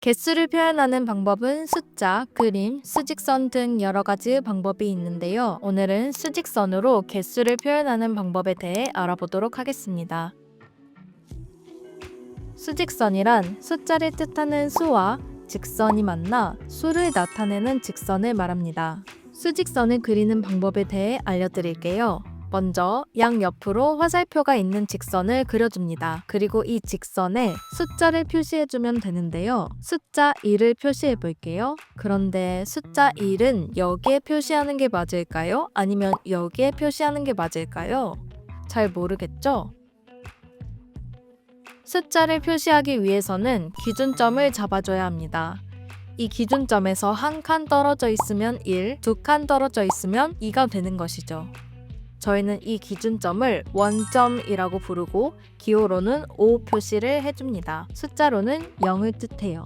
개수를 표현하는 방법은 숫자, 그림, 수직선 등 여러 가지 방법이 있는데요. 오늘은 수직선으로 개수를 표현하는 방법에 대해 알아보도록 하겠습니다. 수직선이란 숫자를 뜻하는 수와 직선이 만나 수를 나타내는 직선을 말합니다. 수직선을 그리는 방법에 대해 알려드릴게요. 먼저 양 옆으로 화살표가 있는 직선을 그려줍니다. 그리고 이 직선에 숫자를 표시해주면 되는데요. 숫자 1을 표시해 볼게요. 그런데 숫자 1은 여기에 표시하는 게 맞을까요? 아니면 여기에 표시하는 게 맞을까요? 잘 모르겠죠? 숫자를 표시하기 위해서는 기준점을 잡아줘야 합니다. 이 기준점에서 한 칸 떨어져 있으면 1, 두 칸 떨어져 있으면 2가 되는 것이죠. 저희는 이 기준점을 원점이라고 부르고 기호로는 O 표시를 해줍니다. 숫자로는 0을 뜻해요.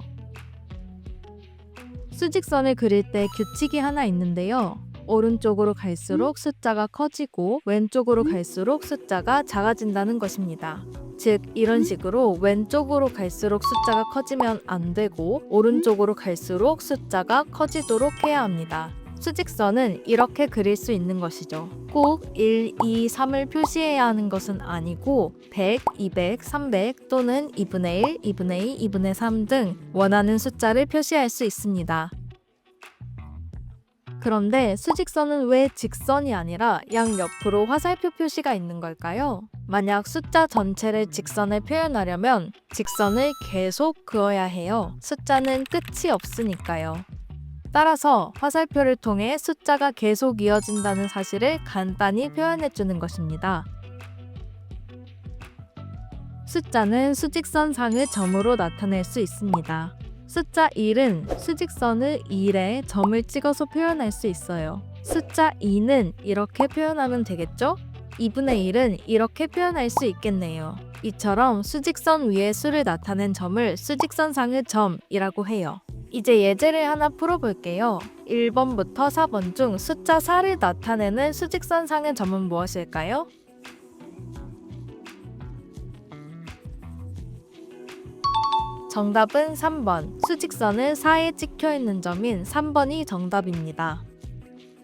수직선을 그릴 때 규칙이 하나 있는데요. 오른쪽으로 갈수록 숫자가 커지고 왼쪽으로 갈수록 숫자가 작아진다는 것입니다. 즉, 이런 식으로 왼쪽으로 갈수록 숫자가 커지면 안 되고 오른쪽으로 갈수록 숫자가 커지도록 해야 합니다. 수직선은 이렇게 그릴 수 있는 것이죠. 꼭 1, 2, 3을 표시해야 하는 것은 아니고 100, 200, 300 또는 2분의 1, 2분의 2, 2분의 3 등 원하는 숫자를 표시할 수 있습니다. 그런데 수직선은 왜 직선이 아니라 양옆으로 화살표 표시가 있는 걸까요? 만약 숫자 전체를 직선에 표현하려면 직선을 계속 그어야 해요. 숫자는 끝이 없으니까요. 따라서 화살표를 통해 숫자가 계속 이어진다는 사실을 간단히 표현해 주는 것입니다. 숫자는 수직선상의 점으로 나타낼 수 있습니다. 숫자 1은 수직선을 1에 점을 찍어서 표현할 수 있어요. 숫자 2는 이렇게 표현하면 되겠죠? 2분의 1은 이렇게 표현할 수 있겠네요. 이처럼 수직선 위에 수를 나타낸 점을 수직선상의 점이라고 해요. 이제 예제를 하나 풀어볼게요. 1번부터 4번 중 숫자 4를 나타내는 수직선 상의 점은 무엇일까요? 정답은 3번. 수직선은 4에 찍혀 있는 점인 3번이 정답입니다.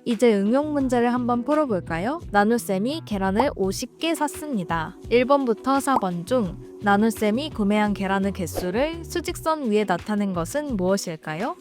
이제 응용 문제를 한번 풀어볼까요? 나눗셈이 계란을 50개 샀습니다. 1번부터 4번 중 나눗셈이 구매한 계란의 개수를 수직선 위에 나타낸 것은 무엇일까요?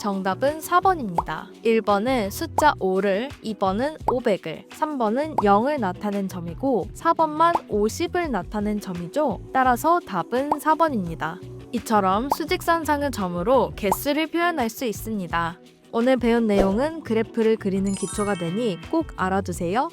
정답은 4번입니다. 1번은 숫자 5를, 2번은 500을, 3번은 0을 나타낸 점이고 4번만 50을 나타낸 점이죠. 따라서 답은 4번입니다. 이처럼 수직선상의 점으로 개수를 표현할 수 있습니다. 오늘 배운 내용은 그래프를 그리는 기초가 되니 꼭 알아두세요.